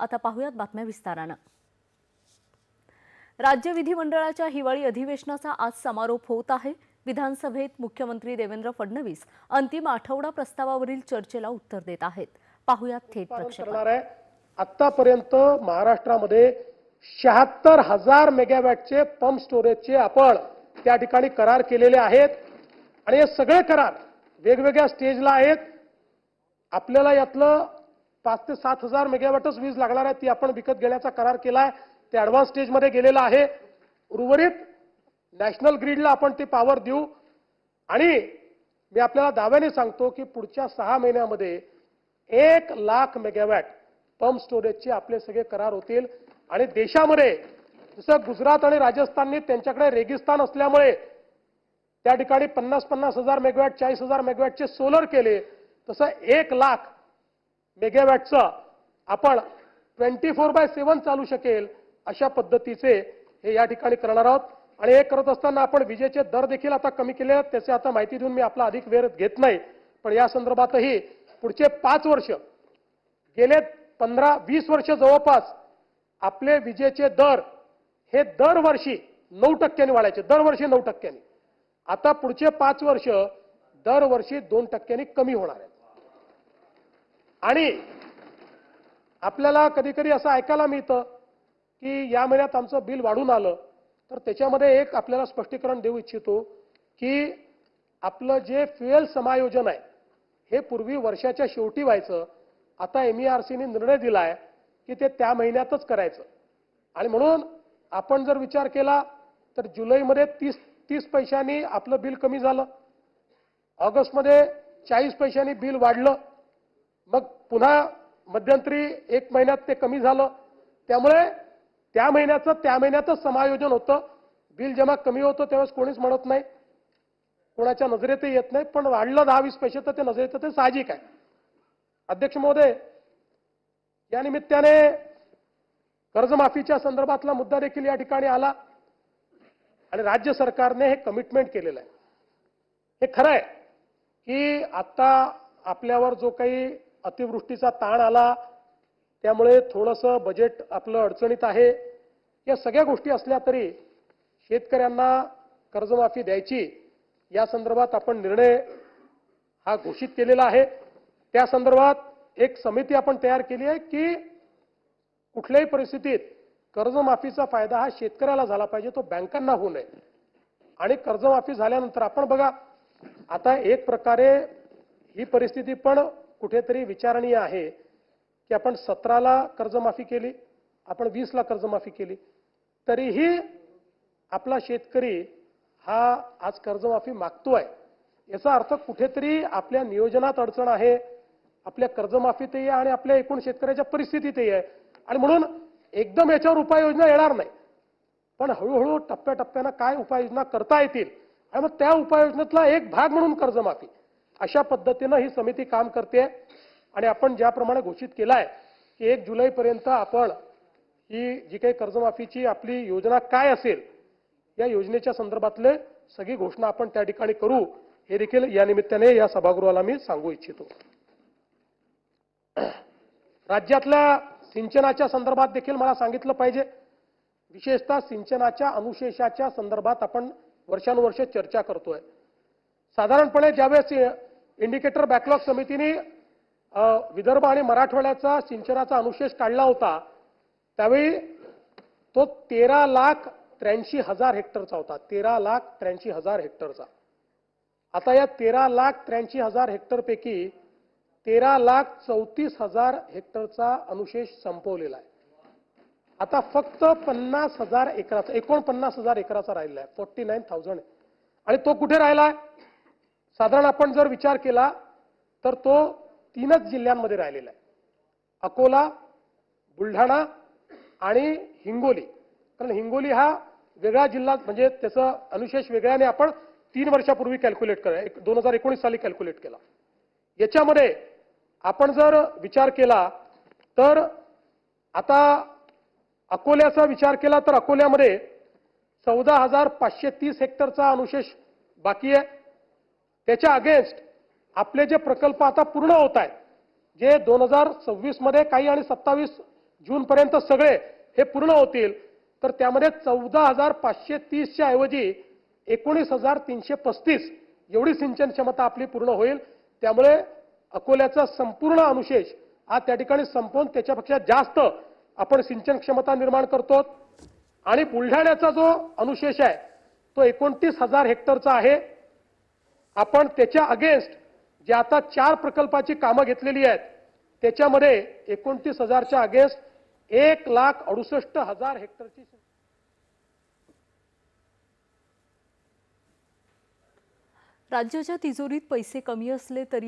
आता पाहुयात बातम्या विस्तारानं. राज्य विधिमंडळाच्या हिवाळी अधिवेशनाचा आज समारोप होत आहे. विधानसभेत मुख्यमंत्री देवेंद्र फडणवीस अंतिम आठवडा प्रस्तावावरील चर्चेला उत्तर देत आहेत. पाहुयात थेट आहे. आतापर्यंत महाराष्ट्रामध्ये शहात्तर हजार मेगावॅटचे पंप स्टोरेजचे आपण त्या ठिकाणी करार केलेले आहेत. आणि हे सगळे करार वेगवेगळ्या स्टेजला आहेत. आपल्याला यातलं पाच ते सात हजार मेगावॅटच वीज लागणार आहे ती आपण विकत घेण्याचा करार केला आहे ते ॲडव्हान्स स्टेजमध्ये गेलेलं आहे. उर्वरित नॅशनल ग्रीडला आपण ती पॉवर देऊ. आणि मी आपल्याला दाव्याने सांगतो की पुढच्या सहा महिन्यामध्ये एक लाख मेगावॅट पंप स्टोरेजचे आपले सगळे करार होतील. आणि देशामध्ये जसं गुजरात आणि राजस्थानने त्यांच्याकडे रेगिस्तान असल्यामुळे त्या ठिकाणी पन्नास पन्नास हजार मेगावॅट चाळीस हजार मेगावॅटचे सोलर केले तसं एक लाख मेगावॅटचा आपण ट्वेंटी फोर बाय सेवन चालू शकेल अशा पद्धतीचे हे या ठिकाणी करणार आहोत. आणि हे करत असताना आपण विजेचे दर देखील आता कमी केले आहेत. त्याचे आता माहिती देऊन मी आपला अधिक वेळ घेत नाही. पण या संदर्भातही पुढचे पाच वर्ष गेले पंधरा वीस वर्ष जवळपास आपले विजेचे दर हे दरवर्षी नऊ टक्क्यांनी वाढायचे. दरवर्षी नऊ टक्क्यांनी. आता पुढचे पाच वर्ष दरवर्षी दोन टक्क्यांनी कमी होणार आहेत. आणि आपल्याला कधी कधी असं ऐकायला मिळतं की या महिन्यात आमचं बिल वाढून आलं तर त्याच्यामध्ये एक आपल्याला स्पष्टीकरण देऊ इच्छितो की आपलं जे फ्युएल समायोजन आहे हे पूर्वी वर्षाच्या शेवटी व्हायचं. आता एम ई आर सीने निर्णय दिला आहे की ते त्या महिन्यातच करायचं. आणि म्हणून आपण जर विचार केला तर जुलैमध्ये तीस तीस पैशांनी आपलं बिल कमी झालं. ऑगस्टमध्ये चाळीस पैशांनी बिल वाढलं. मग पुन्हा मध्यंतरी एक महिन्यात ते कमी झालं. त्यामुळे त्या महिन्याचं त्या महिन्यातच समायोजन होतं. बिल जेव्हा कमी होतं तेव्हाच कोणीच म्हणत नाही. कोणाच्या नजरेतही येत नाही. पण वाढलं दहा वीस पैसे तर ते नजरेत ते साहजिक आहे. अध्यक्ष महोदय या निमित्ताने कर्जमाफीच्या संदर्भातला मुद्दा देखील या ठिकाणी आला आणि राज्य सरकारने हे कमिटमेंट केलेलं आहे. हे खरं आहे की आता आपल्यावर जो काही अतिवृष्टीचा ताण आला त्यामुळे थोडंसं बजेट आपलं अडचणीत आहे. या सगळ्या गोष्टी असल्या तरी शेतकऱ्यांना कर्जमाफी द्यायची या संदर्भात आपण निर्णय हा घोषित केलेला आहे. त्या संदर्भात एक समिती आपण तयार केली आहे की कुठल्याही परिस्थितीत कर्जमाफीचा फायदा हा शेतकऱ्याला झाला पाहिजे तो बँकांना होऊ नये. आणि कर्जमाफी झाल्यानंतर आपण बघा आता एक प्रकारे ही परिस्थिती पण कुठेतरी विचारणीय आहे की आपण सतराला कर्जमाफी केली आपण वीसला कर्जमाफी केली. तरीही आपला शेतकरी हा आज कर्जमाफी मागतोय. याचा अर्थ कुठेतरी आपल्या नियोजनात अडचण आहे आपल्या कर्जमाफीतही आहे आणि आपल्या एकूण शेतकऱ्याच्या परिस्थितीतही आहे. आणि म्हणून एकदम याच्यावर उपाययोजना येणार नाही. पण हळूहळू टप्प्याटप्प्यानं काय उपाययोजना करता येतील? आणि मग त्या उपाययोजनेतला एक भाग म्हणून कर्जमाफी. अशा पद्धतीनं ही समिती काम करते. आणि आपण ज्याप्रमाणे घोषित केलाय आहे की एक जुलैपर्यंत आपण ही जी काही कर्जमाफीची आपली योजना काय असेल या योजनेच्या संदर्भातले सगळी घोषणा आपण त्या ठिकाणी करू. हे देखील या निमित्ताने या सभागृहाला मी सांगू इच्छितो. राज्यातल्या सिंचनाच्या संदर्भात देखील मला सांगितलं पाहिजे. विशेषतः सिंचनाच्या अनुशेषाच्या संदर्भात आपण वर्षानुवर्ष चर्चा करतोय. साधारणपणे ज्यावेळेस इंडिकेटर बॅकलॉग समितीने विदर्भ आणि मराठवाड्याचा सिंचनाचा अनुशेष काढला होता. त्यावेळी तो तेरा लाख त्र्याऐंशी हजार हेक्टरचा होता. तेरा लाख त्र्याऐंशी हजार हेक्टरचा. आता या तेरा लाख त्र्याऐंशी हजार हेक्टरपैकी तेरा लाख चौतीस हजार हेक्टरचा अनुशेष संपवलेला आहे. आता फक्त पन्नास हजार एकराचा एकोणपन्नास हजार एकराचा राहिला आहे. फोर्टी नाईन थाउजंड आणि तो कुठे राहिला आहे? साधारण आपण जर विचार केला तर तो तीनच जिल्ह्यांमध्ये राहिलेला आहे. अकोला बुलढाणा आणि हिंगोली. कारण हिंगोली हा वेगळा जिल्हा म्हणजे त्याचं अनुशेष वेगळ्याने आपण तीन वर्षापूर्वी कॅल्क्युलेट करा एक दोन हजार एकोणीस साली कॅल्क्युलेट केला. याच्यामध्ये आपण जर विचार केला तर आता अकोल्याचा विचार केला तर अकोल्यामध्ये चौदा हजार पाचशे तीस हेक्टरचा अनुशेष बाकी आहे. त्याच्या अगेन्स्ट आपले जे प्रकल्प आता पूर्ण होत आहेत जे दोन हजार सव्वीसमध्ये काही आणि सत्तावीस जूनपर्यंत सगळे हे पूर्ण होतील तर त्यामध्ये चौदा हजार पाचशे तीसच्या ऐवजी एकोणीस हजार तीनशे पस्तीस एवढी सिंचन क्षमता आपली पूर्ण होईल. त्यामुळे अकोल्याचा संपूर्ण अनुशेष हा त्या ठिकाणी संपवून त्याच्यापेक्षा जास्त आपण सिंचन क्षमता निर्माण करतो. आणि बुलढाण्याचा जो अनुशेष आहे तो एकोणतीस हजार हेक्टरचा आहे. आपण त्याच्या अगेन्स्ट जे आता चार प्रकल्पाची कामं घेतलेली आहेत त्याच्यामध्ये एकोणतीस हजारच्या अगेन्स्ट एक लाख अडुसष्ट हजार हेक्टरची राज्याच्या तिजोरीत पैसे कमी असले तरी